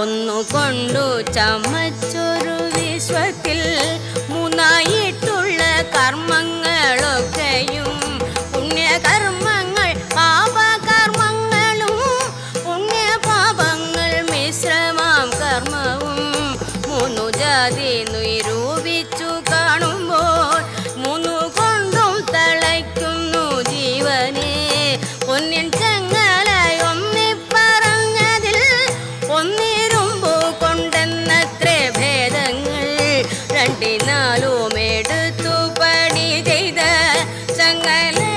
ഒന്നുകൊണ്ടു ചമച്ചൊരു വിശ്വത്തിൽ മൂന്നായിട്ടുള്ള കർമ്മങ്ങളൊക്കെയും പുണ്യകർമ്മങ്ങൾ പാപകർമ്മങ്ങളും പുണ്യപാപങ്ങൾ മിശ്രമാം കർമ്മവും മൂന്നു ജാതി നിരൂപിച്ചു കാണുമ്പോൾ മൂന്നു കൊണ്ടും തളയ്ക്കുന്നു ജീവനെ. പൊന്നിൻ இரண்டினாலும் எடுத்து பணி செய்த சங்கல